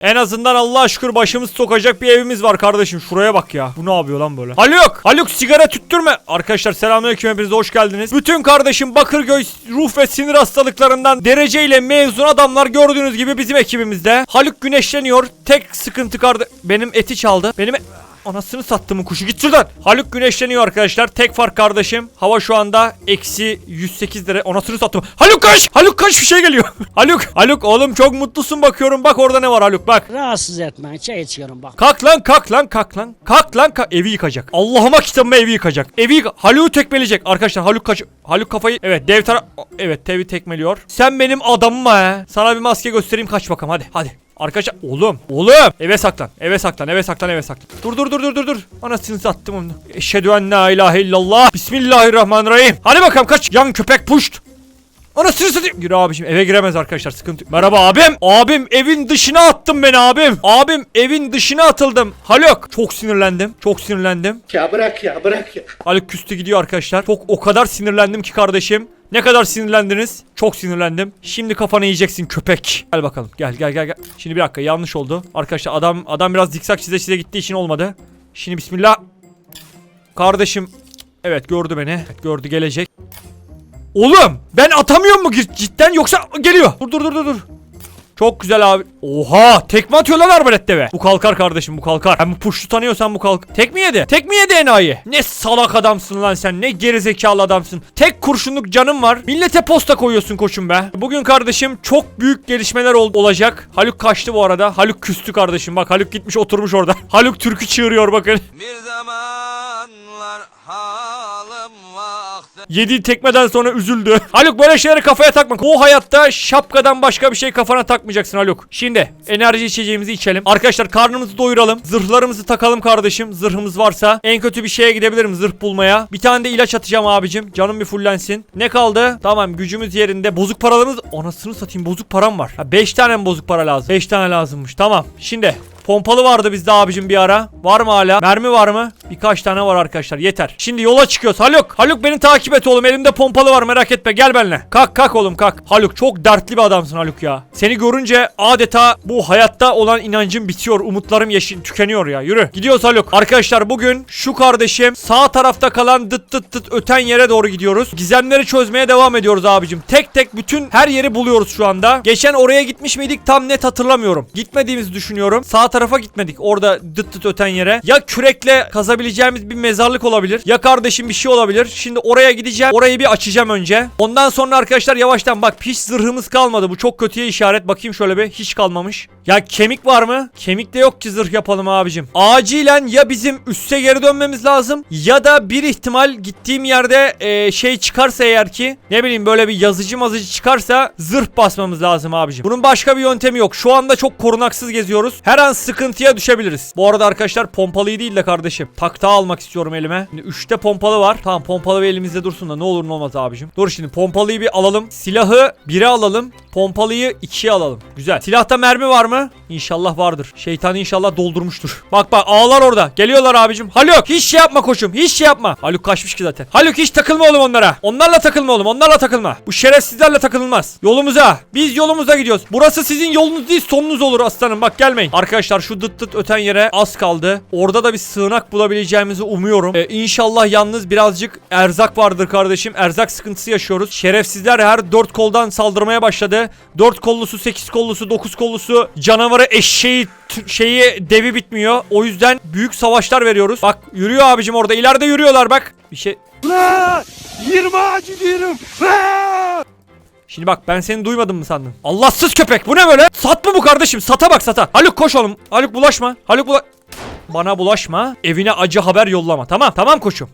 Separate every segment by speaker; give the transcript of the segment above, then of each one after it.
Speaker 1: En azından Allah'a şükür başımız sokacak bir evimiz var kardeşim. Şuraya bak ya. Bu ne yapıyor lan böyle? Haluk! Haluk sigara tüttürme. Arkadaşlar selamünaleyküm hepinize hoş geldiniz. Bütün kardeşim Bakırköy ruh ve sinir hastalıklarından dereceyle mezun adamlar gördüğünüz gibi bizim ekibimizde. Haluk güneşleniyor. Tek sıkıntı kardı. Benim eti çaldı. Benim e- Anasını sattımın kuşu git şuradan. Haluk güneşleniyor arkadaşlar. Tek fark kardeşim. Hava şu anda eksi 108 derece. Anasını sattım. Haluk kaç. Haluk kaç bir şey geliyor. Haluk. Haluk oğlum çok mutlusun bakıyorum. Bak orada ne var Haluk bak.
Speaker 2: Rahatsız etme. Çay içiyorum bak.
Speaker 1: Kalk lan kalk lan kalk lan. Kalk lan kalk. Evi yıkacak. Allah'ıma kitabıma evi yıkacak. Evi yıka. Haluk'u tekmeleyecek. Arkadaşlar Haluk kaç. Haluk kafayı. Evet dev tara. Evet devi tekmeliyor. Sen benim adamım ha. Sana bir maske göstereyim kaç bakalım hadi. Hadi. Arkadaşlar oğlum oğlum eve saklan eve saklan eve saklan eve saklan dur dur dur dur dur dur anasını sattım onu eşhedü en la ilahe illallah bismillahirrahmanirrahim hadi bakalım kaç yan köpek puşt Anasını satayım. Gir abicim eve giremez arkadaşlar sıkıntı. Merhaba abim. Abim evin dışına attın beni abim. Abim evin dışına atıldım. Haluk. Çok sinirlendim. Çok sinirlendim.
Speaker 3: Ya bırak ya bırak ya.
Speaker 1: Haluk küstü gidiyor arkadaşlar. Çok o kadar sinirlendim ki kardeşim. Ne kadar sinirlendiniz? Çok sinirlendim. Şimdi kafanı yiyeceksin köpek. Gel bakalım. Gel gel gel gel. Şimdi bir dakika yanlış oldu. Arkadaşlar adam adam biraz zikzak çize çize gittiği için olmadı. Şimdi bismillah. Kardeşim. Evet gördü beni. Evet, gördü gelecek. Oğlum ben atamıyor mu cidden yoksa geliyor. Dur dur dur dur dur. Çok güzel abi. Oha tekme atıyor lan arbalet deve. Bu kalkar kardeşim bu kalkar. Ben bu puştu tanıyorsan bu kalk. Tek mi yedi? Tek mi yedi enayi? Ne salak adamsın lan sen. Ne gerizekalı adamsın. Tek kurşunluk canım var. Millete posta koyuyorsun koçum be. Bugün kardeşim çok büyük gelişmeler ol- olacak. Haluk kaçtı bu arada. Haluk küstü kardeşim. Bak Haluk gitmiş oturmuş orada. Haluk türkü çığırıyor bakın.
Speaker 4: Bir zamanlar vakti
Speaker 1: Yediği tekmeden sonra üzüldü. Haluk böyle şeyleri kafaya takma. Bu hayatta şapkadan başka bir şey kafana takmayacaksın Haluk. Şimdi enerji içeceğimizi içelim. Arkadaşlar karnımızı doyuralım. Zırhlarımızı takalım kardeşim. Zırhımız varsa. En kötü bir şeye gidebilirim zırh bulmaya. Bir tane de ilaç atacağım abicim. Canım bir fullensin. Ne kaldı? Tamam gücümüz yerinde. Bozuk paralarımız... Anasını satayım bozuk param var. 5 tane mi bozuk para lazım? 5 tane lazımmış. Tamam. Şimdi Pompalı vardı bizde abicim bir ara. Var mı hala? Mermi var mı? Birkaç tane var arkadaşlar. Yeter. Şimdi yola çıkıyoruz. Haluk. Haluk beni takip et oğlum. Elimde pompalı var merak etme. Gel benimle. Kalk kalk oğlum kalk. Haluk çok dertli bir adamsın Haluk ya. Seni görünce adeta bu hayatta olan inancım bitiyor. Umutlarım yeşil tükeniyor ya. Yürü. Gidiyoruz Haluk. Arkadaşlar bugün şu kardeşim sağ tarafta kalan dıt dıt dıt öten yere doğru gidiyoruz. Gizemleri çözmeye devam ediyoruz abicim. Tek tek bütün her yeri buluyoruz şu anda. Geçen oraya gitmiş miydik tam net hatırlamıyorum. Gitmediğimizi düşünüyorum. Sağ tarafa gitmedik. Orada dıt dıt öten yere. Ya kürekle kazabileceğimiz bir mezarlık olabilir. Ya kardeşim bir şey olabilir. Şimdi oraya gideceğim. Orayı bir açacağım önce. Ondan sonra arkadaşlar yavaştan bak piş zırhımız kalmadı. Bu çok kötüye işaret. Bakayım şöyle bir. Hiç kalmamış. Ya kemik var mı? Kemik de yok ki zırh yapalım abicim. Acilen ya bizim üste geri dönmemiz lazım ya da bir ihtimal gittiğim yerde e, şey çıkarsa eğer ki ne bileyim böyle bir yazıcı mazıcı çıkarsa zırh basmamız lazım abicim. Bunun başka bir yöntemi yok. Şu anda çok korunaksız geziyoruz. Her an sıkıntıya düşebiliriz. Bu arada arkadaşlar pompalıyı değil de kardeşim. Taktağı almak istiyorum elime. Şimdi 3'te pompalı var. Tamam pompalı bir elimizde dursun da ne olur ne olmaz abicim. Dur şimdi pompalıyı bir alalım. Silahı 1'e alalım. Pompalıyı 2'ye alalım. Güzel. Silahta mermi var mı? İnşallah vardır. Şeytan inşallah doldurmuştur. Bak bak ağlar orada. Geliyorlar abicim. Haluk hiç şey yapma koçum. Hiç şey yapma. Haluk kaçmış ki zaten. Haluk hiç takılma oğlum onlara. Onlarla takılma oğlum. Onlarla takılma. Bu şerefsizlerle takılınmaz. Yolumuza. Biz yolumuza gidiyoruz. Burası sizin yolunuz değil sonunuz olur aslanım. Bak gelmeyin. Arkadaşlar şu dıt dıt öten yere az kaldı. Orada da bir sığınak bulabileceğimizi umuyorum. Ee, inşallah yalnız birazcık erzak vardır kardeşim. Erzak sıkıntısı yaşıyoruz. Şerefsizler her dört koldan saldırmaya başladı. Dört kollusu, sekiz kollusu, dokuz kollusu canavarı eşeği şeyi devi bitmiyor. O yüzden büyük savaşlar veriyoruz. Bak yürüyor abicim orada. İleride yürüyorlar bak. Bir şey
Speaker 3: 20 ağacı diyorum.
Speaker 1: Şimdi bak ben seni duymadım mı sandın? Allahsız köpek bu ne böyle? Sat mı bu kardeşim? Sata bak sata. Haluk koş oğlum. Haluk bulaşma. Haluk bula... Bana bulaşma. Evine acı haber yollama. Tamam tamam koçum.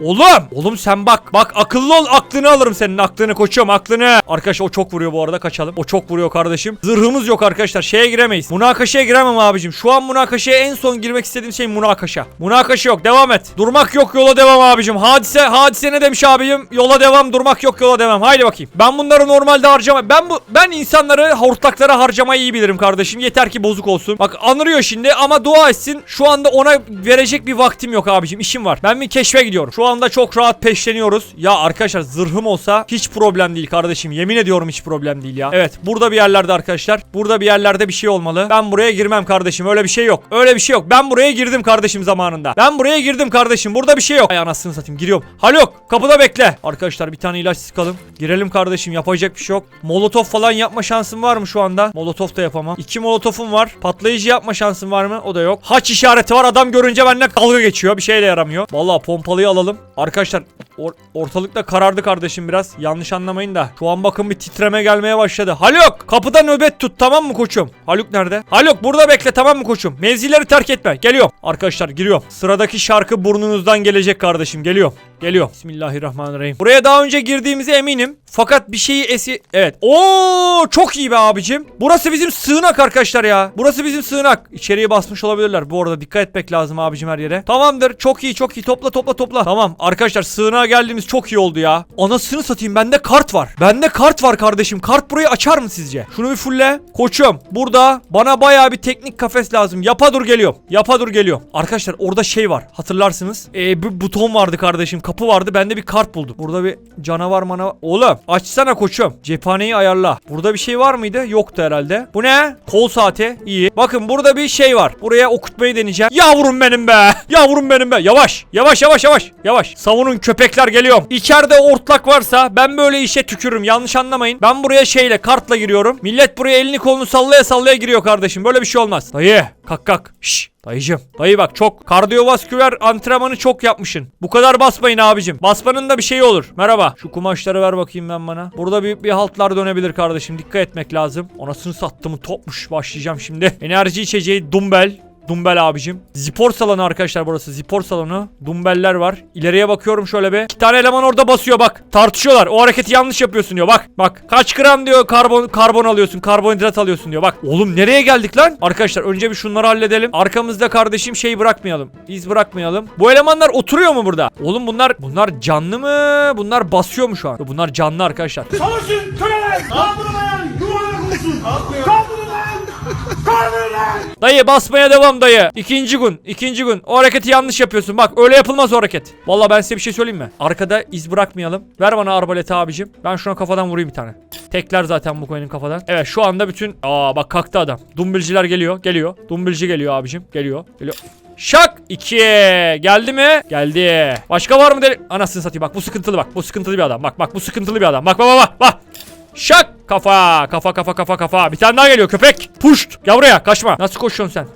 Speaker 1: Oğlum! Oğlum sen bak. Bak akıllı ol aklını alırım senin aklını koçum aklını. Arkadaş o çok vuruyor bu arada kaçalım. O çok vuruyor kardeşim. Zırhımız yok arkadaşlar. Şeye giremeyiz. Münakaşaya giremem abicim. Şu an münakaşaya en son girmek istediğim şey münakaşa. Münakaşa yok. Devam et. Durmak yok yola devam abicim. Hadise hadise ne demiş abim? Yola devam durmak yok yola devam. Haydi bakayım. Ben bunları normalde harcama. Ben bu ben insanları hortlaklara harcamayı iyi bilirim kardeşim. Yeter ki bozuk olsun. Bak anırıyor şimdi ama dua etsin. Şu anda ona verecek bir vaktim yok abicim. İşim var. Ben bir keşfe gidiyorum. Şu Şu anda çok rahat peşleniyoruz. Ya arkadaşlar zırhım olsa hiç problem değil kardeşim. Yemin ediyorum hiç problem değil ya. Evet burada bir yerlerde arkadaşlar. Burada bir yerlerde bir şey olmalı. Ben buraya girmem kardeşim. Öyle bir şey yok. Öyle bir şey yok. Ben buraya girdim kardeşim zamanında. Ben buraya girdim kardeşim. Burada bir şey yok. Ay anasını satayım giriyorum. Haluk kapıda bekle. Arkadaşlar bir tane ilaç sıkalım. Girelim kardeşim yapacak bir şey yok. Molotof falan yapma şansım var mı şu anda? Molotof da yapamam. İki molotofum var. Patlayıcı yapma şansım var mı? O da yok. Haç işareti var. Adam görünce benimle dalga geçiyor. Bir şeyle yaramıyor. Vallahi pompalıyı alalım. Arkadaşlar or- ortalıkta karardı kardeşim biraz. Yanlış anlamayın da. Şu an bakın bir titreme gelmeye başladı. Haluk kapıda nöbet tut tamam mı koçum? Haluk nerede? Haluk burada bekle tamam mı koçum? Mevzileri terk etme. Geliyorum. Arkadaşlar giriyorum. Sıradaki şarkı burnunuzdan gelecek kardeşim. Geliyorum. Geliyor. Bismillahirrahmanirrahim. Buraya daha önce girdiğimize eminim. Fakat bir şeyi esi... Evet. Oo çok iyi be abicim. Burası bizim sığınak arkadaşlar ya. Burası bizim sığınak. İçeriye basmış olabilirler. Bu arada dikkat etmek lazım abicim her yere. Tamamdır. Çok iyi çok iyi. Topla topla topla. Tamam. Arkadaşlar sığınağa geldiğimiz çok iyi oldu ya. Anasını satayım. Bende kart var. Bende kart var kardeşim. Kart burayı açar mı sizce? Şunu bir fulle. Koçum. Burada bana bayağı bir teknik kafes lazım. Yapa dur geliyorum. Yapa dur geliyorum. Arkadaşlar orada şey var. Hatırlarsınız. Ee, bir buton vardı kardeşim. Kapı vardı. Bende bir kart buldum. Burada bir canavar mana. Oğlum açsana koçum. Cephaneyi ayarla. Burada bir şey var mıydı? Yoktu herhalde. Bu ne? Kol saati. İyi. Bakın burada bir şey var. Buraya okutmayı deneyeceğim. Yavrum benim be. Yavrum benim be. Yavaş. Yavaş yavaş yavaş. Yavaş. Savunun köpekler geliyorum. İçeride ortlak varsa ben böyle işe tükürürüm. Yanlış anlamayın. Ben buraya şeyle kartla giriyorum. Millet buraya elini kolunu sallaya sallaya giriyor kardeşim. Böyle bir şey olmaz. Dayı. Kalk kalk. Şşş. Dayıcım. Dayı bak çok kardiyovasküler antrenmanı çok yapmışsın. Bu kadar basmayın abicim. Basmanın da bir şeyi olur. Merhaba. Şu kumaşları ver bakayım ben bana. Burada bir, bir haltlar dönebilir kardeşim. Dikkat etmek lazım. Anasını sattımı topmuş. Başlayacağım şimdi. Enerji içeceği dumbbell. Dumbbell abicim. Spor salonu arkadaşlar burası. Spor salonu. Dumbeller var. İleriye bakıyorum şöyle bir. İki tane eleman orada basıyor bak. Tartışıyorlar. O hareketi yanlış yapıyorsun diyor. Bak. Bak. Kaç gram diyor karbon karbon alıyorsun. Karbonhidrat alıyorsun diyor. Bak. Oğlum nereye geldik lan? Arkadaşlar önce bir şunları halledelim. Arkamızda kardeşim şey bırakmayalım. İz bırakmayalım. Bu elemanlar oturuyor mu burada? Oğlum bunlar bunlar canlı mı? Bunlar basıyor mu şu an? Bunlar canlı arkadaşlar.
Speaker 3: Çalışın köleler. Kaldırmayan yuvarlak olsun.
Speaker 1: Dayı basmaya devam dayı. İkinci gün, ikinci gün. O hareketi yanlış yapıyorsun. Bak öyle yapılmaz o hareket. Vallahi ben size bir şey söyleyeyim mi? Arkada iz bırakmayalım. Ver bana arbaleti abicim. Ben şuna kafadan vurayım bir tane. Tekler zaten bu coin'in kafadan. Evet şu anda bütün... Aa bak kalktı adam. Dumbilciler geliyor, geliyor. Dumbilci geliyor abicim. Geliyor, geliyor. Şak 2 geldi mi? Geldi. Başka var mı deli? Anasını satayım bak bu sıkıntılı bak. Bu sıkıntılı bir adam. Bak bak bu sıkıntılı bir adam. Bak bak bak. bak. Şak kafa kafa kafa kafa kafa. Bir tane daha geliyor köpek. Puşt. Gel buraya kaçma. Nasıl koşuyorsun sen?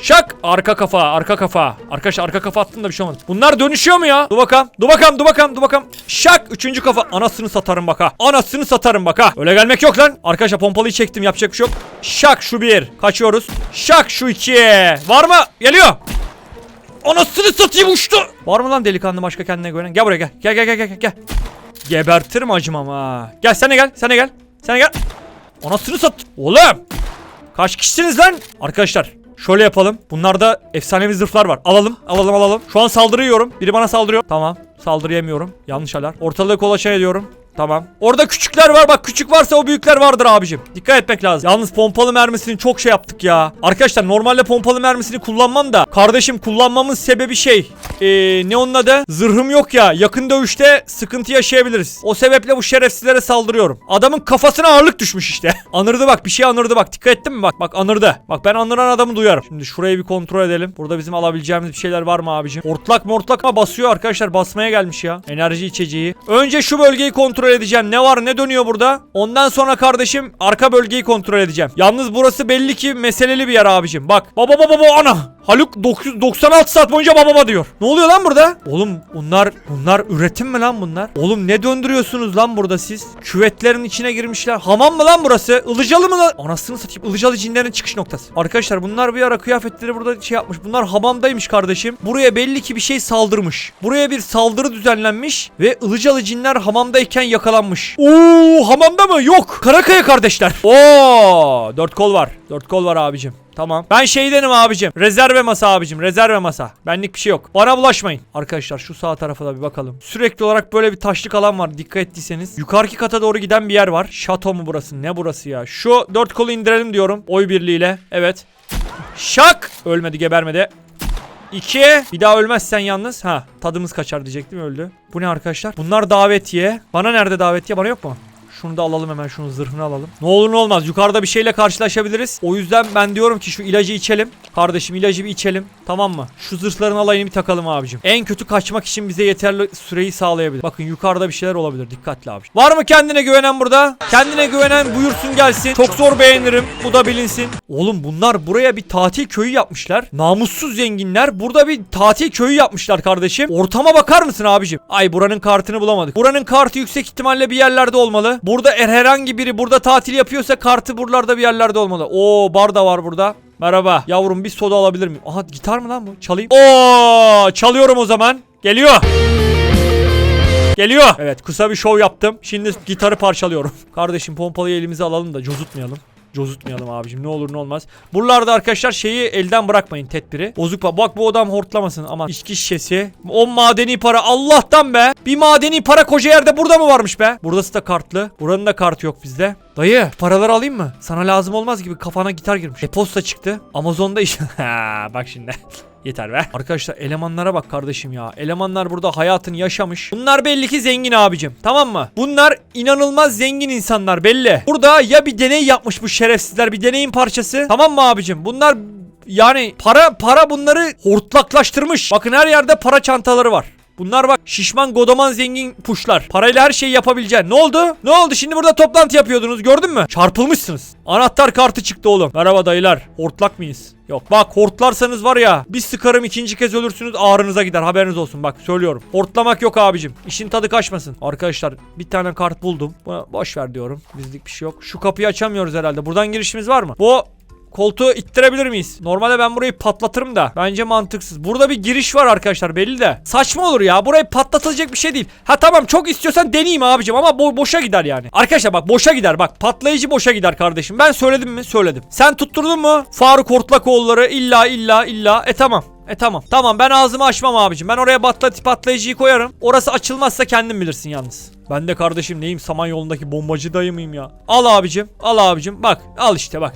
Speaker 1: Şak arka kafa arka kafa. Arkadaşlar arka kafa attın da bir şey olmadı. Bunlar dönüşüyor mu ya? Dur bakalım. Dur bakalım dur bakalım dur bakalım. Şak üçüncü kafa. Anasını satarım bak ha. Anasını satarım bak ha. Öyle gelmek yok lan. Arkadaşlar pompalıyı çektim yapacak bir şey yok. Şak şu bir. Kaçıyoruz. Şak şu iki. Var mı? Geliyor. Anasını satayım uçtu. Var mı lan delikanlı başka kendine güvenen? Gel buraya gel. Gel gel gel gel gel. Gebertirim acımam ha. Gel sen de gel. Sen de gel. Sen gel. Anasını sat. Oğlum. Kaç kişisiniz lan? Arkadaşlar şöyle yapalım. Bunlarda efsanevi zırhlar var. Alalım, alalım, alalım. Şu an saldırıyorum. Biri bana saldırıyor. Tamam. Saldırıyamıyorum. Yanlış alarm. Ortalığı kolaçan ediyorum. Tamam. Orada küçükler var bak küçük varsa o büyükler vardır abicim. Dikkat etmek lazım. Yalnız pompalı mermisini çok şey yaptık ya. Arkadaşlar normalde pompalı mermisini kullanmam da. Kardeşim kullanmamın sebebi şey. Ee, ne onun adı? Zırhım yok ya. Yakın dövüşte sıkıntı yaşayabiliriz. O sebeple bu şerefsizlere saldırıyorum. Adamın kafasına ağırlık düşmüş işte. Anırdı bak bir şey anırdı bak. Dikkat ettin mi bak. Bak anırdı. Bak ben anıran adamı duyarım. Şimdi şurayı bir kontrol edelim. Burada bizim alabileceğimiz bir şeyler var mı abicim? Ortlak mortlak ama basıyor arkadaşlar. Basmaya gelmiş ya. Enerji içeceği. Önce şu bölgeyi kontrol edeceğim. Ne var ne dönüyor burada? Ondan sonra kardeşim arka bölgeyi kontrol edeceğim. Yalnız burası belli ki meseleli bir yer abicim. Bak. Baba baba baba ana. Haluk 9 96 saat boyunca baba baba diyor. Ne oluyor lan burada? Oğlum bunlar bunlar üretim mi lan bunlar? Oğlum ne döndürüyorsunuz lan burada siz? Küvetlerin içine girmişler. Hamam mı lan burası? Ilıcalı mı lan? Anasını satayım. Ilıcalı cinlerin çıkış noktası. Arkadaşlar bunlar bir ara kıyafetleri burada şey yapmış. Bunlar hamamdaymış kardeşim. Buraya belli ki bir şey saldırmış. Buraya bir saldırı düzenlenmiş ve Ilıcalı cinler hamamdayken yakalanmış. Oo hamamda mı? Yok. Karakaya kardeşler. Oo dört kol var. Dört kol var abicim. Tamam. Ben şeydenim abicim. Rezerve masa abicim. Rezerve masa. Benlik bir şey yok. Bana bulaşmayın. Arkadaşlar şu sağ tarafa da bir bakalım. Sürekli olarak böyle bir taşlık alan var. Dikkat ettiyseniz. Yukarıki kata doğru giden bir yer var. Şato mu burası? Ne burası ya? Şu dört kolu indirelim diyorum. Oy birliğiyle. Evet. Şak. Ölmedi gebermedi. 2. Bir daha ölmezsen yalnız. Ha tadımız kaçar diyecektim öldü. Bu ne arkadaşlar? Bunlar davetiye. Bana nerede davetiye? Bana yok mu? Şunu da alalım hemen şunun zırhını alalım. Ne olur ne olmaz yukarıda bir şeyle karşılaşabiliriz. O yüzden ben diyorum ki şu ilacı içelim. Kardeşim ilacı bir içelim. Tamam mı? Şu zırhların alayını bir takalım abicim. En kötü kaçmak için bize yeterli süreyi sağlayabilir. Bakın yukarıda bir şeyler olabilir. Dikkatli abi. Var mı kendine güvenen burada? Kendine güvenen buyursun gelsin. Çok zor beğenirim. Bu da bilinsin. Oğlum bunlar buraya bir tatil köyü yapmışlar. Namussuz zenginler burada bir tatil köyü yapmışlar kardeşim. Ortama bakar mısın abicim? Ay buranın kartını bulamadık. Buranın kartı yüksek ihtimalle bir yerlerde olmalı. Burada er herhangi biri burada tatil yapıyorsa kartı buralarda bir yerlerde olmalı. Oo bar da var burada. Merhaba. Yavrum bir soda alabilir miyim? Aha gitar mı lan bu? Çalayım. Oo çalıyorum o zaman. Geliyor. Geliyor. Evet kısa bir şov yaptım. Şimdi gitarı parçalıyorum. Kardeşim pompalıyı elimize alalım da cozutmayalım. Cozutmayalım abicim ne olur ne olmaz. Buralarda arkadaşlar şeyi elden bırakmayın tedbiri. Bozuk pa- Bak bu adam hortlamasın ama içki şişesi. 10 madeni para Allah'tan be. Bir madeni para koca yerde burada mı varmış be? Burası da kartlı. Buranın da kartı yok bizde. Dayı paraları alayım mı? Sana lazım olmaz gibi kafana gitar girmiş. E-posta çıktı. Amazon'da iş. Bak şimdi. Yeter be. Arkadaşlar elemanlara bak kardeşim ya. Elemanlar burada hayatını yaşamış. Bunlar belli ki zengin abicim. Tamam mı? Bunlar inanılmaz zengin insanlar belli. Burada ya bir deney yapmış bu şerefsizler bir deneyin parçası. Tamam mı abicim? Bunlar yani para para bunları hortlaklaştırmış. Bakın her yerde para çantaları var. Bunlar bak şişman godoman zengin puşlar. Parayla her şeyi yapabileceksin. Ne oldu? Ne oldu? Şimdi burada toplantı yapıyordunuz gördün mü? Çarpılmışsınız. Anahtar kartı çıktı oğlum. Merhaba dayılar. Hortlak mıyız? Yok bak hortlarsanız var ya bir sıkarım ikinci kez ölürsünüz ağrınıza gider haberiniz olsun bak söylüyorum. Hortlamak yok abicim işin tadı kaçmasın. Arkadaşlar bir tane kart buldum. Buna boş ver diyorum bizlik bir şey yok. Şu kapıyı açamıyoruz herhalde buradan girişimiz var mı? Bu Koltuğu ittirebilir miyiz? Normalde ben burayı patlatırım da. Bence mantıksız. Burada bir giriş var arkadaşlar belli de. Saçma olur ya. Burayı patlatılacak bir şey değil. Ha tamam çok istiyorsan deneyeyim abicim ama bo- boşa gider yani. Arkadaşlar bak boşa gider. Bak patlayıcı boşa gider kardeşim. Ben söyledim mi? Söyledim. Sen tutturdun mu? Faruk Hortlakoğulları illa illa illa. E tamam. E tamam. Tamam ben ağzımı açmam abicim. Ben oraya patlat patlayıcıyı koyarım. Orası açılmazsa kendin bilirsin yalnız. Ben de kardeşim neyim Samanyolu'ndaki bombacı dayı mıyım ya? Al abicim. Al abicim. Bak. Al işte bak.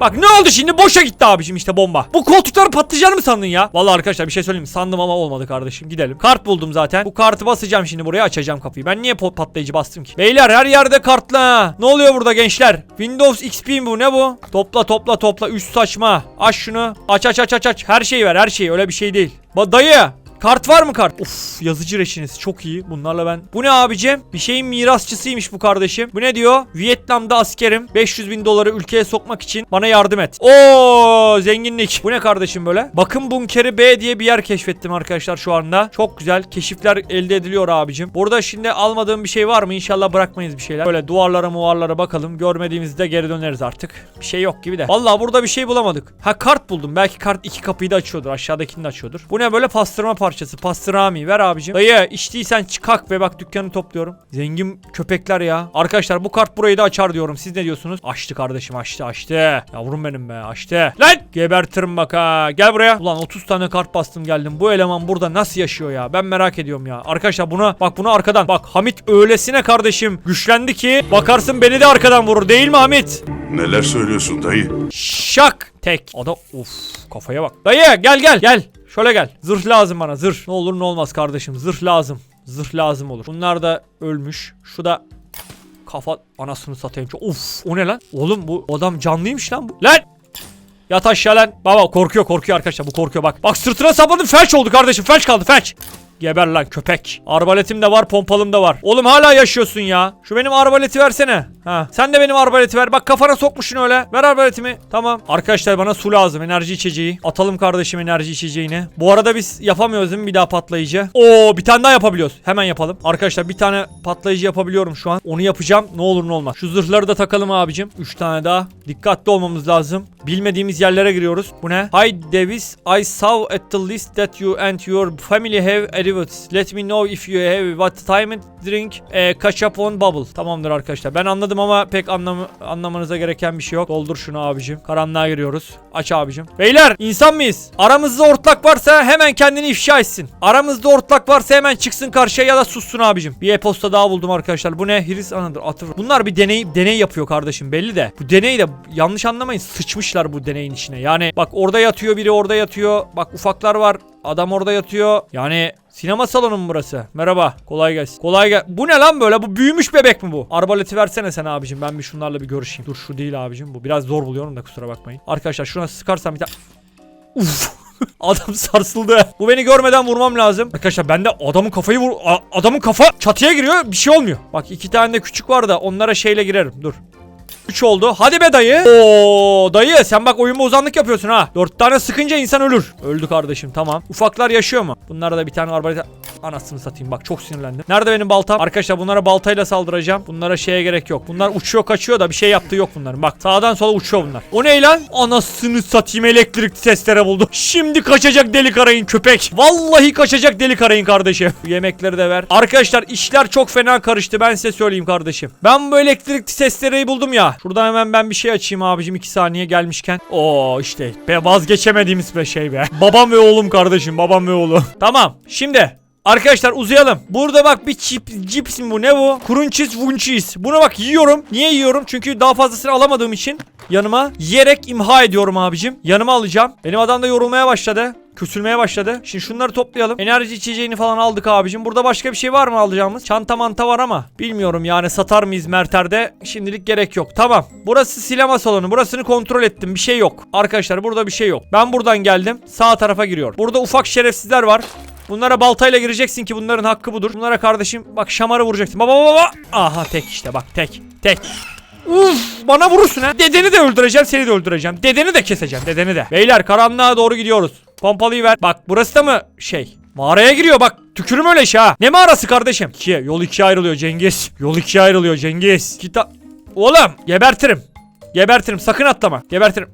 Speaker 1: Bak ne oldu şimdi boşa gitti abicim işte bomba. Bu koltukları patlayacağını mı sandın ya? Vallahi arkadaşlar bir şey söyleyeyim? Sandım ama olmadı kardeşim. Gidelim. Kart buldum zaten. Bu kartı basacağım şimdi buraya açacağım kapıyı. Ben niye patlayıcı bastım ki? Beyler her yerde kartla. Ne oluyor burada gençler? Windows XP mi bu ne bu? Topla topla topla üst saçma. Aç şunu. Aç aç aç aç aç. Her şeyi ver her şeyi öyle bir şey değil. Ba dayı Kart var mı kart? Of yazıcı reşiniz çok iyi. Bunlarla ben. Bu ne abicim? Bir şeyin mirasçısıymış bu kardeşim. Bu ne diyor? Vietnam'da askerim. 500 bin doları ülkeye sokmak için bana yardım et. Oo zenginlik. Bu ne kardeşim böyle? Bakın bunkeri B diye bir yer keşfettim arkadaşlar şu anda. Çok güzel. Keşifler elde ediliyor abicim. Burada şimdi almadığım bir şey var mı? İnşallah bırakmayız bir şeyler. Böyle duvarlara muvarlara bakalım. Görmediğimizde geri döneriz artık. Bir şey yok gibi de. Vallahi burada bir şey bulamadık. Ha kart buldum. Belki kart iki kapıyı da açıyordur. Aşağıdakini de açıyordur. Bu ne böyle pastırma parçası. Pastrami. Ver abicim. Dayı içtiysen çıkak ve bak dükkanı topluyorum. Zengin köpekler ya. Arkadaşlar bu kart burayı da açar diyorum. Siz ne diyorsunuz? Açtı kardeşim açtı açtı. Yavrum benim be açtı. Lan gebertirim bak ha. Gel buraya. Ulan 30 tane kart bastım geldim. Bu eleman burada nasıl yaşıyor ya? Ben merak ediyorum ya. Arkadaşlar buna bak bunu arkadan. Bak Hamit öylesine kardeşim güçlendi ki bakarsın beni de arkadan vurur değil mi Hamit?
Speaker 5: Neler söylüyorsun dayı?
Speaker 1: Şak tek. Adam of kafaya bak. Dayı gel gel gel. Şöyle gel. Zırh lazım bana zırh. Ne olur ne olmaz kardeşim. Zırh lazım. Zırh lazım olur. Bunlar da ölmüş. Şu da kafa anasını satayım. Of o ne lan? Oğlum bu adam canlıymış lan bu. Lan! Yat aşağı lan. Baba korkuyor korkuyor arkadaşlar bu korkuyor bak. Bak sırtına sapladım felç oldu kardeşim felç kaldı felç. Geber lan köpek. Arbaletim de var pompalım da var. Oğlum hala yaşıyorsun ya. Şu benim arbaleti versene. Ha. Sen de benim arbaleti ver. Bak kafana sokmuşsun öyle. Ver arbaletimi. Tamam. Arkadaşlar bana su lazım. Enerji içeceği. Atalım kardeşim enerji içeceğini. Bu arada biz yapamıyoruz değil mi bir daha patlayıcı? Oo bir tane daha yapabiliyoruz. Hemen yapalım. Arkadaşlar bir tane patlayıcı yapabiliyorum şu an. Onu yapacağım. Ne olur ne olmaz. Şu zırhları da takalım abicim. 3 tane daha. Dikkatli olmamız lazım. Bilmediğimiz yerlere giriyoruz. Bu ne? Hi Davis. I saw at the list that you and your family have arrived. Let me know if you have what time and drink a catch up on bubble. Tamamdır arkadaşlar. Ben anladım ama pek anlamı, anlamanıza gereken bir şey yok. Doldur şunu abicim. Karanlığa giriyoruz. Aç abicim. Beyler insan mıyız? Aramızda ortak varsa hemen kendini ifşa etsin. Aramızda ortak varsa hemen çıksın karşıya ya da sussun abicim. Bir e-posta daha buldum arkadaşlar. Bu ne? Hris anıdır. Atır. Bunlar bir deney deney yapıyor kardeşim belli de. Bu deney de yanlış anlamayın sıçmışlar bu deneyin içine. Yani bak orada yatıyor biri orada yatıyor. Bak ufaklar var. Adam orada yatıyor. Yani sinema salonu mu burası? Merhaba. Kolay gelsin. Kolay gel. Bu ne lan böyle? Bu büyümüş bebek mi bu? Arbaleti versene sen abicim. Ben bir şunlarla bir görüşeyim. Dur şu değil abicim. Bu biraz zor buluyorum da kusura bakmayın. Arkadaşlar şuna sıkarsam bir tane... Uf. Adam sarsıldı. Bu beni görmeden vurmam lazım. Arkadaşlar ben de adamın kafayı vur... A- adamın kafa çatıya giriyor. Bir şey olmuyor. Bak iki tane de küçük var da onlara şeyle girerim. Dur. 3 oldu. Hadi be dayı. Oo dayı sen bak oyun bozanlık yapıyorsun ha. 4 tane sıkınca insan ölür. Öldü kardeşim tamam. Ufaklar yaşıyor mu? Bunlara da bir tane arbalet... Anasını satayım bak çok sinirlendim. Nerede benim baltam? Arkadaşlar bunlara baltayla saldıracağım. Bunlara şeye gerek yok. Bunlar uçuyor kaçıyor da bir şey yaptığı yok bunların. Bak sağdan sola uçuyor bunlar. O ne lan? Anasını satayım elektrik testere buldum. Şimdi kaçacak deli karayın köpek. Vallahi kaçacak deli karayın kardeşim. Yemekleri de ver. Arkadaşlar işler çok fena karıştı ben size söyleyeyim kardeşim. Ben bu elektrik testereyi buldum ya. Şuradan hemen ben bir şey açayım abicim 2 saniye gelmişken. Oo işte be vazgeçemediğimiz bir şey be. Babam ve oğlum kardeşim babam ve oğlum. Tamam şimdi Arkadaşlar uzayalım. Burada bak bir çip, cips mi bu ne bu? Crunchies Wunchies. Bunu bak yiyorum. Niye yiyorum? Çünkü daha fazlasını alamadığım için yanıma yiyerek imha ediyorum abicim. Yanıma alacağım. Benim adam da yorulmaya başladı. Küsülmeye başladı. Şimdi şunları toplayalım. Enerji içeceğini falan aldık abicim. Burada başka bir şey var mı alacağımız? Çanta manta var ama. Bilmiyorum yani satar mıyız Merter'de? Şimdilik gerek yok. Tamam. Burası sinema salonu. Burasını kontrol ettim. Bir şey yok. Arkadaşlar burada bir şey yok. Ben buradan geldim. Sağ tarafa giriyorum. Burada ufak şerefsizler var. Bunlara baltayla gireceksin ki bunların hakkı budur. Bunlara kardeşim bak şamarı vuracaksın. Baba baba. Aha tek işte bak tek. Tek. Uf bana vurursun ha. Dedeni de öldüreceğim seni de öldüreceğim. Dedeni de keseceğim dedeni de. Beyler karanlığa doğru gidiyoruz. Pompalıyı ver. Bak burası da mı şey? Mağaraya giriyor bak. Tükürüm öyle şey ha. Ne mağarası kardeşim? İkiye. Yol ikiye ayrılıyor Cengiz. Yol ikiye ayrılıyor Cengiz. Kita... Oğlum gebertirim. Gebertirim sakın atlama. Gebertirim.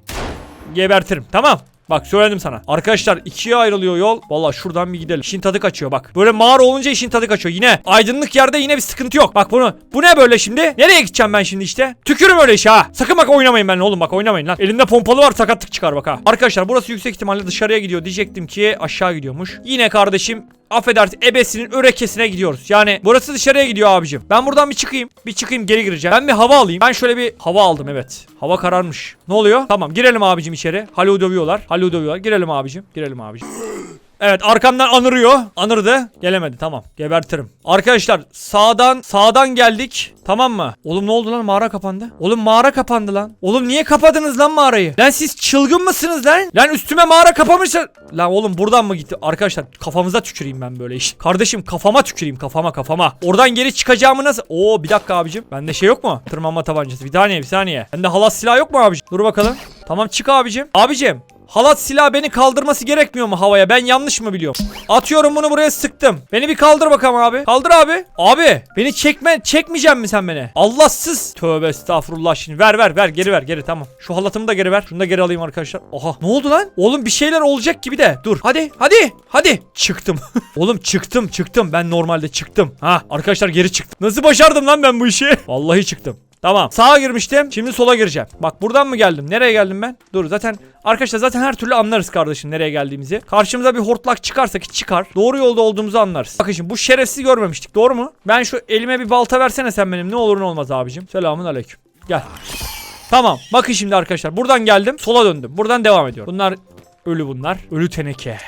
Speaker 1: Gebertirim tamam. Bak söyledim sana. Arkadaşlar ikiye ayrılıyor yol. Valla şuradan bir gidelim. İşin tadı kaçıyor bak. Böyle mağara olunca işin tadı kaçıyor. Yine aydınlık yerde yine bir sıkıntı yok. Bak bunu. Bu ne böyle şimdi? Nereye gideceğim ben şimdi işte? Tükürüm öyle işe ha. Sakın bak oynamayın benimle oğlum bak oynamayın lan. Elimde pompalı var sakatlık çıkar bak ha. Arkadaşlar burası yüksek ihtimalle dışarıya gidiyor. Diyecektim ki aşağı gidiyormuş. Yine kardeşim affedersin ebesinin örekesine gidiyoruz. Yani burası dışarıya gidiyor abicim. Ben buradan bir çıkayım. Bir çıkayım geri gireceğim. Ben bir hava alayım. Ben şöyle bir hava aldım evet. Hava kararmış. Ne oluyor? Tamam girelim abicim içeri. Halo dövüyorlar. Halo dövüyorlar. Girelim abicim. Girelim abicim. Evet arkamdan anırıyor. Anırdı. Gelemedi tamam. Gebertirim. Arkadaşlar sağdan sağdan geldik. Tamam mı? Oğlum ne oldu lan mağara kapandı. Oğlum mağara kapandı lan. Oğlum niye kapadınız lan mağarayı? Lan siz çılgın mısınız lan? Lan üstüme mağara kapamışsın. Lan oğlum buradan mı gitti? Arkadaşlar kafamıza tüküreyim ben böyle iş. Kardeşim kafama tüküreyim kafama kafama. Oradan geri çıkacağımı nasıl? Oo bir dakika abicim. Bende şey yok mu? Tırmanma tabancası. Bir saniye bir saniye. Bende halat silah yok mu abicim? Dur bakalım. Tamam çık abicim. Abicim Halat silah beni kaldırması gerekmiyor mu havaya? Ben yanlış mı biliyorum? Atıyorum bunu buraya sıktım. Beni bir kaldır bakalım abi. Kaldır abi. Abi beni çekme çekmeyecek mi sen beni? Allahsız. Tövbe estağfurullah şimdi. Ver ver ver geri ver geri tamam. Şu halatımı da geri ver. Şunu da geri alayım arkadaşlar. Oha ne oldu lan? Oğlum bir şeyler olacak gibi de. Dur hadi hadi hadi. Çıktım. Oğlum çıktım çıktım. Ben normalde çıktım. Ha arkadaşlar geri çıktım. Nasıl başardım lan ben bu işi? Vallahi çıktım. Tamam. Sağa girmiştim. Şimdi sola gireceğim. Bak buradan mı geldim? Nereye geldim ben? Dur zaten arkadaşlar zaten her türlü anlarız kardeşim nereye geldiğimizi. Karşımıza bir hortlak çıkarsa ki çıkar. Doğru yolda olduğumuzu anlarız. Bakın şimdi bu şerefsiz görmemiştik. Doğru mu? Ben şu elime bir balta versene sen benim. Ne olur ne olmaz abicim. Selamun aleyküm. Gel. Tamam. Bakın şimdi arkadaşlar. Buradan geldim. Sola döndüm. Buradan devam ediyorum. Bunlar ölü bunlar. Ölü teneke.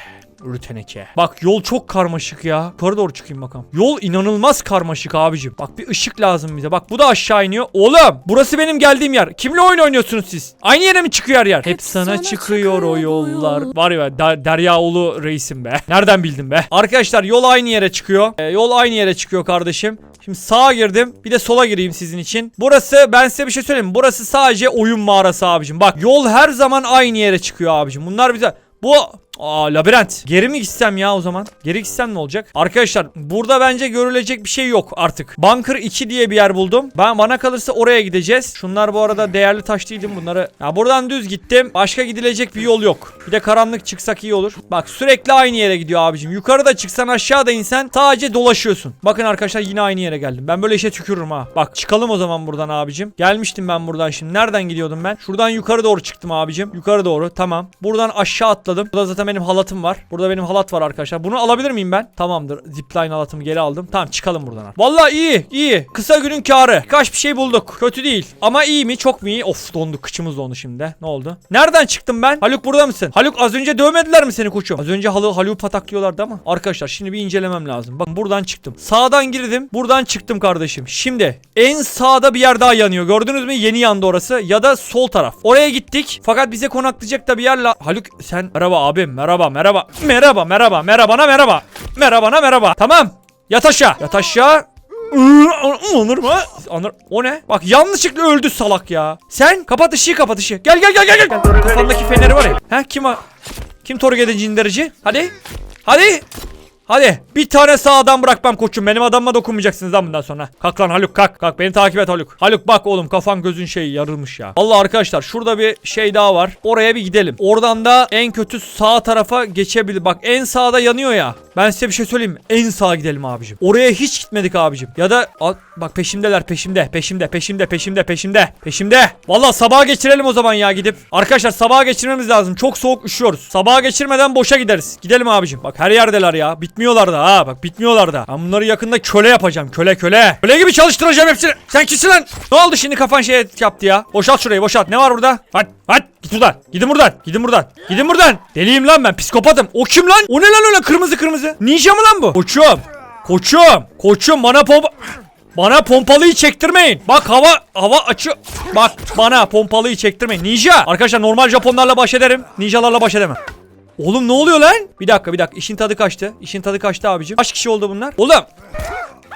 Speaker 1: Ölü teneke. Bak yol çok karmaşık ya. Yukarı doğru çıkayım bakalım. Yol inanılmaz karmaşık abicim. Bak bir ışık lazım bize. Bak bu da aşağı iniyor. Oğlum burası benim geldiğim yer. Kimle oyun oynuyorsunuz siz? Aynı yere mi çıkıyor her yer? Hep sana çıkıyor o yollar. Var ya Der Deryaoğlu reisim be. Nereden bildin be? Arkadaşlar yol aynı yere çıkıyor. Ee, yol aynı yere çıkıyor kardeşim. Şimdi sağa girdim. Bir de sola gireyim sizin için. Burası ben size bir şey söyleyeyim. mi? Burası sadece oyun mağarası abicim. Bak yol her zaman aynı yere çıkıyor abicim. Bunlar bize bu Aa labirent. Geri mi gitsem ya o zaman? Geri gitsem ne olacak? Arkadaşlar burada bence görülecek bir şey yok artık. Bunker 2 diye bir yer buldum. Ben bana kalırsa oraya gideceğiz. Şunlar bu arada değerli taş değildim bunları. Ya buradan düz gittim. Başka gidilecek bir yol yok. Bir de karanlık çıksak iyi olur. Bak sürekli aynı yere gidiyor abicim. Yukarıda çıksan aşağıda insen sadece dolaşıyorsun. Bakın arkadaşlar yine aynı yere geldim. Ben böyle işe tükürürüm ha. Bak çıkalım o zaman buradan abicim. Gelmiştim ben buradan şimdi. Nereden gidiyordum ben? Şuradan yukarı doğru çıktım abicim. Yukarı doğru tamam. Buradan aşağı atladım. Burada zaten benim halatım var. Burada benim halat var arkadaşlar. Bunu alabilir miyim ben? Tamamdır. Zipline halatımı geri aldım. Tamam çıkalım buradan artık. Vallahi iyi iyi. Kısa günün karı. Kaç bir şey bulduk. Kötü değil. Ama iyi mi? Çok mu iyi? Of donduk. Kıçımız dondu şimdi. Ne oldu? Nereden çıktım ben? Haluk burada mısın? Haluk az önce dövmediler mi seni koçum? Az önce halı Haluk'u pataklıyorlardı ama. Arkadaşlar şimdi bir incelemem lazım. Bakın buradan çıktım. Sağdan girdim. Buradan çıktım kardeşim. Şimdi en sağda bir yer daha yanıyor. Gördünüz mü? Yeni yandı orası. Ya da sol taraf. Oraya gittik. Fakat bize konaklayacak da bir yer la... Haluk sen merhaba abim. Merhaba merhaba. Merhaba merhaba. Merhabana merhaba. Merhabana merhaba. Tamam. Yat aşağı. Yat aşağı. Onur mu? Onur. O ne? Bak yanlışlıkla öldü salak ya. Sen kapat ışığı kapat ışığı. Gel gel gel gel gel. Kafandaki feneri var ya. Ha kim o? Kim Torge'de cinderici? Hadi. Hadi. Hadi bir tane sağdan bırakmam koçum. Benim adamıma dokunmayacaksınız lan bundan sonra. Kalk lan Haluk kalk. Kalk beni takip et Haluk. Haluk bak oğlum kafan gözün şey yarılmış ya. Allah arkadaşlar şurada bir şey daha var. Oraya bir gidelim. Oradan da en kötü sağ tarafa geçebilir. Bak en sağda yanıyor ya. Ben size bir şey söyleyeyim? En sağa gidelim abicim. Oraya hiç gitmedik abicim. Ya da Al- bak peşimdeler peşimde. Peşimde peşimde peşimde peşimde. Peşimde. Valla sabaha geçirelim o zaman ya gidip. Arkadaşlar sabaha geçirmemiz lazım. Çok soğuk üşüyoruz. Sabaha geçirmeden boşa gideriz. Gidelim abicim. Bak her yerdeler ya. Bitmiyorlar da ha. Bak bitmiyorlar da. Ben bunları yakında köle yapacağım. Köle köle. Köle gibi çalıştıracağım hepsini. Sen kimsin lan? Ne oldu şimdi kafan şey yaptı ya? Boşalt şurayı boşalt. Ne var burada? Hadi hadi. Git buradan. Gidin buradan. Gidin buradan. Gidin buradan. Deliyim lan ben. Psikopatım. O kim lan? O ne lan öyle kırmızı kırmızı? Ninja mı lan bu? Koçum. Koçum. Koçum bana pompa... Bana pompalıyı çektirmeyin. Bak hava hava açı. Bak bana pompalıyı çektirmeyin. Ninja. Arkadaşlar normal Japonlarla baş ederim. Ninjalarla baş edemem. Oğlum ne oluyor lan? Bir dakika bir dakika. İşin tadı kaçtı. İşin tadı kaçtı abicim. Kaç kişi oldu bunlar? Oğlum.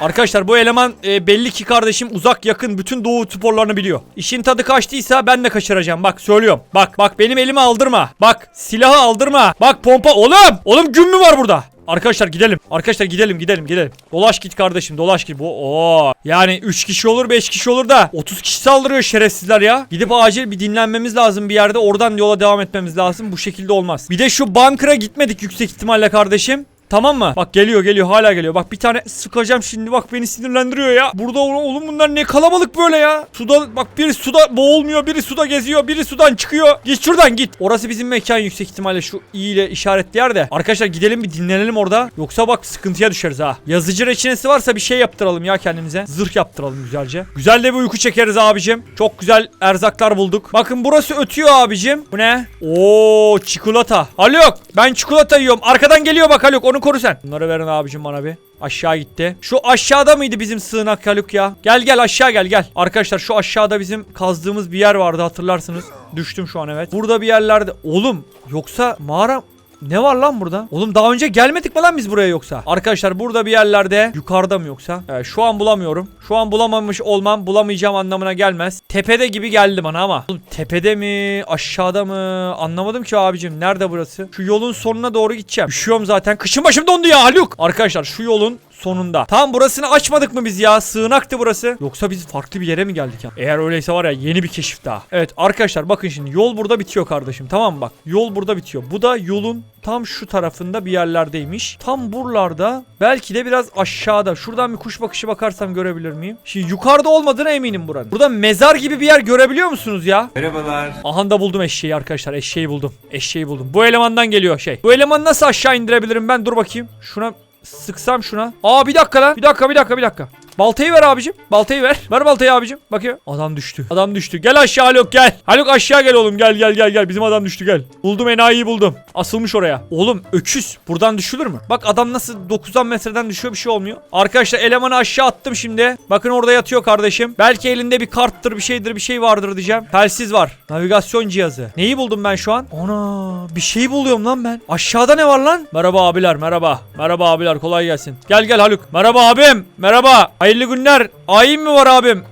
Speaker 1: Arkadaşlar bu eleman e, belli ki kardeşim uzak yakın bütün doğu sporlarını biliyor. İşin tadı kaçtıysa ben de kaçıracağım. Bak söylüyorum. Bak bak benim elimi aldırma. Bak silahı aldırma. Bak pompa. Oğlum. Oğlum gün mü var burada? Arkadaşlar gidelim. Arkadaşlar gidelim gidelim gidelim. Dolaş git kardeşim dolaş git. Bu o yani 3 kişi olur 5 kişi olur da 30 kişi saldırıyor şerefsizler ya. Gidip acil bir dinlenmemiz lazım bir yerde. Oradan yola devam etmemiz lazım. Bu şekilde olmaz. Bir de şu bunker'a gitmedik yüksek ihtimalle kardeşim. Tamam mı? Bak geliyor geliyor hala geliyor. Bak bir tane sıkacağım şimdi bak beni sinirlendiriyor ya. Burada oğlum, bunlar ne kalabalık böyle ya. Suda bak biri suda boğulmuyor biri suda geziyor biri sudan çıkıyor. Git şuradan git. Orası bizim mekan yüksek ihtimalle şu i ile işaretli yer de. Arkadaşlar gidelim bir dinlenelim orada. Yoksa bak sıkıntıya düşeriz ha. Yazıcı reçinesi varsa bir şey yaptıralım ya kendimize. Zırh yaptıralım güzelce. Güzel de bir uyku çekeriz abicim. Çok güzel erzaklar bulduk. Bakın burası ötüyor abicim. Bu ne? Oo çikolata. Haluk ben çikolata yiyorum. Arkadan geliyor bak Haluk onu koru sen. Bunları verin abicim bana bir. Aşağı gitti. Şu aşağıda mıydı bizim sığınak Haluk ya? Gel gel aşağı gel gel. Arkadaşlar şu aşağıda bizim kazdığımız bir yer vardı hatırlarsınız. Düştüm şu an evet. Burada bir yerlerde. Oğlum yoksa mağara ne var lan burada? Oğlum daha önce gelmedik mi lan biz buraya yoksa? Arkadaşlar burada bir yerlerde yukarıda mı yoksa? Evet, şu an bulamıyorum. Şu an bulamamış olmam bulamayacağım anlamına gelmez. Tepede gibi geldi bana ama. Oğlum tepede mi? Aşağıda mı? Anlamadım ki abicim. Nerede burası? Şu yolun sonuna doğru gideceğim. Üşüyorum zaten. Kışın başım dondu ya Haluk. Arkadaşlar şu yolun sonunda. Tam burasını açmadık mı biz ya? Sığınaktı burası. Yoksa biz farklı bir yere mi geldik ya? Eğer öyleyse var ya yeni bir keşif daha. Evet arkadaşlar bakın şimdi yol burada bitiyor kardeşim. Tamam mı bak? Yol burada bitiyor. Bu da yolun tam şu tarafında bir yerlerdeymiş. Tam buralarda belki de biraz aşağıda. Şuradan bir kuş bakışı bakarsam görebilir miyim? Şimdi yukarıda olmadığına eminim buranın. Burada mezar gibi bir yer görebiliyor musunuz ya?
Speaker 6: Merhabalar.
Speaker 1: Aha da buldum eşeği arkadaşlar. Eşeği buldum. Eşeği buldum. Bu elemandan geliyor şey. Bu elemanı nasıl aşağı indirebilirim ben? Dur bakayım. Şuna sıksam şuna. Aa bir dakika lan. Bir dakika bir dakika bir dakika. Baltayı ver abicim. Baltayı ver. Ver baltayı abicim. Bakıyor. Adam düştü. Adam düştü. Gel aşağı Haluk gel. Haluk aşağı gel oğlum. Gel gel gel gel. Bizim adam düştü gel. Buldum enayiyi buldum. Asılmış oraya. Oğlum öküz. Buradan düşülür mü? Bak adam nasıl 9'dan metreden düşüyor bir şey olmuyor. Arkadaşlar elemanı aşağı attım şimdi. Bakın orada yatıyor kardeşim. Belki elinde bir karttır bir şeydir bir şey vardır diyeceğim. Telsiz var. Navigasyon cihazı. Neyi buldum ben şu an? Ana bir şey buluyorum lan ben. Aşağıda ne var lan? Merhaba abiler merhaba. Merhaba abiler kolay gelsin. Gel gel Haluk. Merhaba abim. Merhaba. Hayırlı günler. Ayin mi var abim?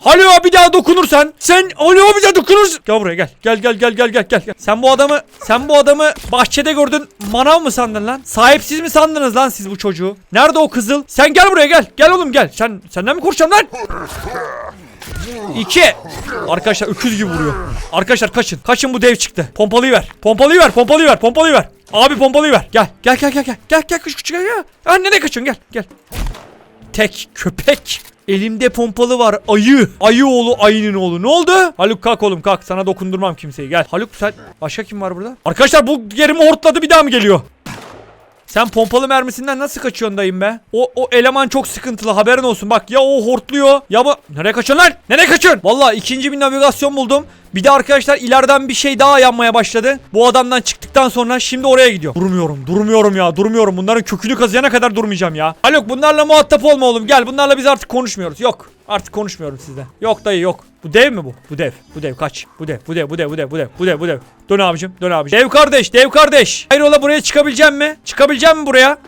Speaker 1: Haluk'a bir daha dokunursan sen Haluk'a bir daha dokunursun. Gel buraya gel. Gel gel gel gel gel gel. Sen bu adamı sen bu adamı bahçede gördün. Manav mı sandın lan? Sahipsiz mi sandınız lan siz bu çocuğu? Nerede o kızıl? Sen gel buraya gel. Gel oğlum gel. Sen senden mi korkacağım lan? İki. Arkadaşlar öküz gibi vuruyor. Arkadaşlar kaçın. Kaçın bu dev çıktı. Pompalıyı ver. Pompalıyı ver. Pompalıyı ver. Pompalıyı ver. Abi pompalıyı ver. Gel. Gel gel gel gel. Gel gel kış kış gel gel. Anne ne kaçıyorsun gel. Gel. Tek köpek. Elimde pompalı var. Ayı. Ayı oğlu ayının oğlu. Ne oldu? Haluk kalk oğlum kalk. Sana dokundurmam kimseyi. Gel. Haluk sen. Başka kim var burada? Arkadaşlar bu yerimi hortladı bir daha mı geliyor? Sen pompalı mermisinden nasıl kaçıyorsun dayım be? O o eleman çok sıkıntılı haberin olsun. Bak ya o hortluyor ya bu... Nereye kaçıyorsun lan? Nereye kaçıyorsun? Valla ikinci bir navigasyon buldum. Bir de arkadaşlar ileriden bir şey daha yanmaya başladı. Bu adamdan çıktıktan sonra şimdi oraya gidiyor. Durmuyorum, durmuyorum ya, durmuyorum. Bunların kökünü kazıyana kadar durmayacağım ya. Haluk bunlarla muhatap olma oğlum. Gel bunlarla biz artık konuşmuyoruz. Yok. Artık konuşmuyorum sizle. Yok dayı yok. Bu dev mi bu? Bu dev. Bu dev kaç. Bu dev. Bu dev. Bu dev. Bu dev. Bu dev. Bu dev. Bu dev. Dön abicim. Dön abicim. Dev kardeş. Dev kardeş. Hayrola buraya çıkabileceğim mi? Çıkabileceğim mi buraya?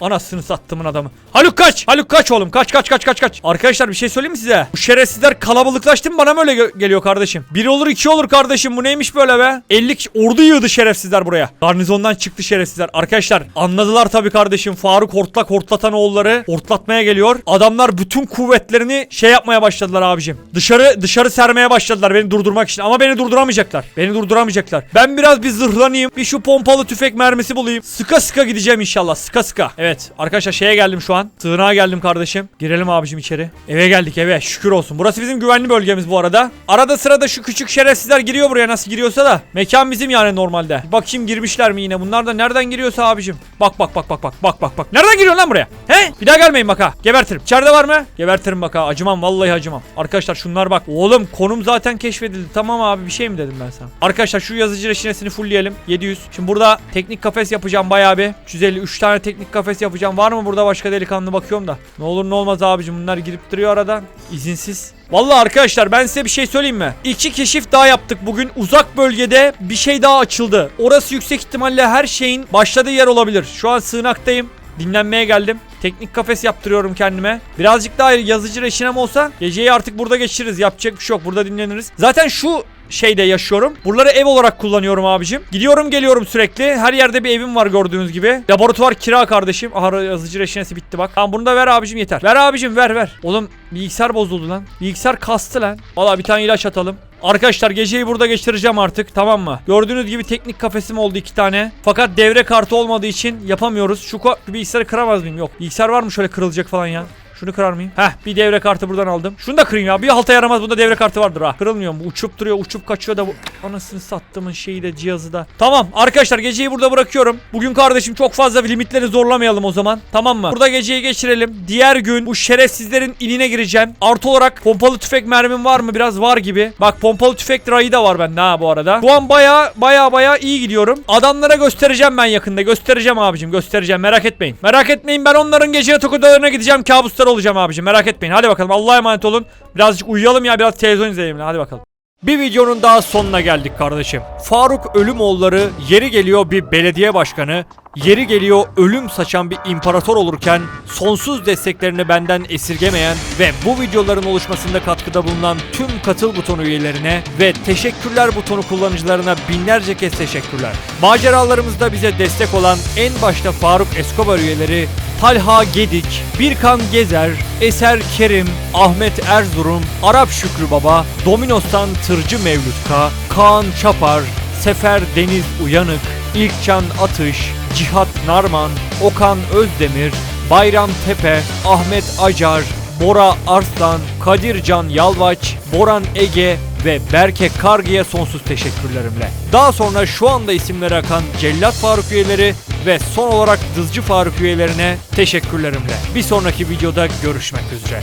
Speaker 1: Anasını sattımın adamı. Haluk kaç. Haluk kaç oğlum. Kaç kaç kaç kaç kaç. Arkadaşlar bir şey söyleyeyim mi size? Bu şerefsizler kalabalıklaştı mı bana mı öyle geliyor kardeşim? Bir olur iki olur kardeşim. Bu neymiş böyle be? 50 kişi- ordu yığdı şerefsizler buraya. Garnizondan çıktı şerefsizler. Arkadaşlar anladılar tabii kardeşim. Faruk hortlak hortlatan oğulları hortlatmaya geliyor. Adamlar bütün kuvvetlerini şey yapmaya başladılar abicim. Dışarı dışarı sermeye başladılar beni durdurmak için. Ama beni durduramayacaklar. Beni durduramayacaklar. Ben biraz bir zırhlanayım. Bir şu pompalı tüfek mermisi bulayım. Sıka sıka gideceğim inşallah. Sıka sıka. Evet arkadaşlar şeye geldim şu an. Sığınağa geldim kardeşim. Girelim abicim içeri. Eve geldik eve. Şükür olsun. Burası bizim güvenli bölgemiz bu arada. Arada sırada şu küçük şerefsizler giriyor buraya nasıl giriyorsa da. Mekan bizim yani normalde. Bir Bakayım girmişler mi yine. Bunlar da nereden giriyorsa abicim. Bak bak bak bak bak bak bak bak. Nereden giriyor lan buraya? He? Bir daha gelmeyin bak ha. Gebertirim. İçeride var mı? Gebertirim bak ha. Acımam vallahi acımam. Arkadaşlar şunlar bak. Oğlum konum zaten keşfedildi. Tamam abi bir şey mi dedim ben sana? Arkadaşlar şu yazıcı reçinesini fullleyelim. 700. Şimdi burada teknik kafes yapacağım bayağı bir. 353 tane teknik kafes yapacağım. Var mı burada başka delikanlı bakıyorum da. Ne olur ne olmaz abicim bunlar girip duruyor aradan. İzinsiz. Vallahi arkadaşlar ben size bir şey söyleyeyim mi? İki keşif daha yaptık bugün. Uzak bölgede bir şey daha açıldı. Orası yüksek ihtimalle her şeyin başladığı yer olabilir. Şu an sığınaktayım. Dinlenmeye geldim. Teknik kafes yaptırıyorum kendime. Birazcık daha yazıcı reçinem olsa geceyi artık burada geçiririz. Yapacak bir şey yok. Burada dinleniriz. Zaten şu şeyde yaşıyorum. Buraları ev olarak kullanıyorum abicim. Gidiyorum geliyorum sürekli. Her yerde bir evim var gördüğünüz gibi. Laboratuvar kira kardeşim. Aha yazıcı reçinesi bitti bak. Tamam bunu da ver abicim yeter. Ver abicim ver ver. Oğlum bilgisayar bozuldu lan. Bilgisayar kastı lan. Valla bir tane ilaç atalım. Arkadaşlar geceyi burada geçireceğim artık tamam mı? Gördüğünüz gibi teknik kafesim oldu iki tane. Fakat devre kartı olmadığı için yapamıyoruz. Şu bilgisayarı kıramaz mıyım? Yok. Bilgisayar var mı şöyle kırılacak falan ya? Şunu kırar mıyım? Heh bir devre kartı buradan aldım. Şunu da kırayım ya. Bir halta yaramaz. Bunda devre kartı vardır ha. Kırılmıyor mu? Uçup duruyor. Uçup kaçıyor da bu. Anasını sattığımın şeyi de cihazı da. Tamam arkadaşlar geceyi burada bırakıyorum. Bugün kardeşim çok fazla limitleri zorlamayalım o zaman. Tamam mı? Burada geceyi geçirelim. Diğer gün bu şerefsizlerin inine gireceğim. Artı olarak pompalı tüfek mermim var mı? Biraz var gibi. Bak pompalı tüfek rayı da var bende ha bu arada. Bu an baya baya baya iyi gidiyorum. Adamlara göstereceğim ben yakında. Göstereceğim abicim. Göstereceğim. Merak etmeyin. Merak etmeyin ben onların gece yatak odalarına gideceğim. Kabuslar olacağım abicim. Merak etmeyin. Hadi bakalım. Allah'a emanet olun. Birazcık uyuyalım ya. Biraz televizyon izleyelim. Hadi bakalım. Bir videonun daha sonuna geldik kardeşim. Faruk Ölümoğulları yeri geliyor bir belediye başkanı, yeri geliyor ölüm saçan bir imparator olurken sonsuz desteklerini benden esirgemeyen ve bu videoların oluşmasında katkıda bulunan tüm katıl butonu üyelerine ve teşekkürler butonu kullanıcılarına binlerce kez teşekkürler. Maceralarımızda bize destek olan en başta Faruk Escobar üyeleri Talha Gedik, Birkan Gezer, Eser Kerim, Ahmet Erzurum, Arap Şükrü Baba, Dominos'tan Tırcı Mevlüt K, Kaan Çapar, Sefer Deniz Uyanık, İlkcan Atış, Cihat Narman, Okan Özdemir, Bayram Tepe, Ahmet Acar, Bora Arslan, Kadircan Yalvaç, Boran Ege ve Berke Kargı'ya sonsuz teşekkürlerimle. Daha sonra şu anda isimleri akan Cellat Faruk üyeleri ve son olarak Dızcı Faruk üyelerine teşekkürlerimle. Bir sonraki videoda görüşmek üzere.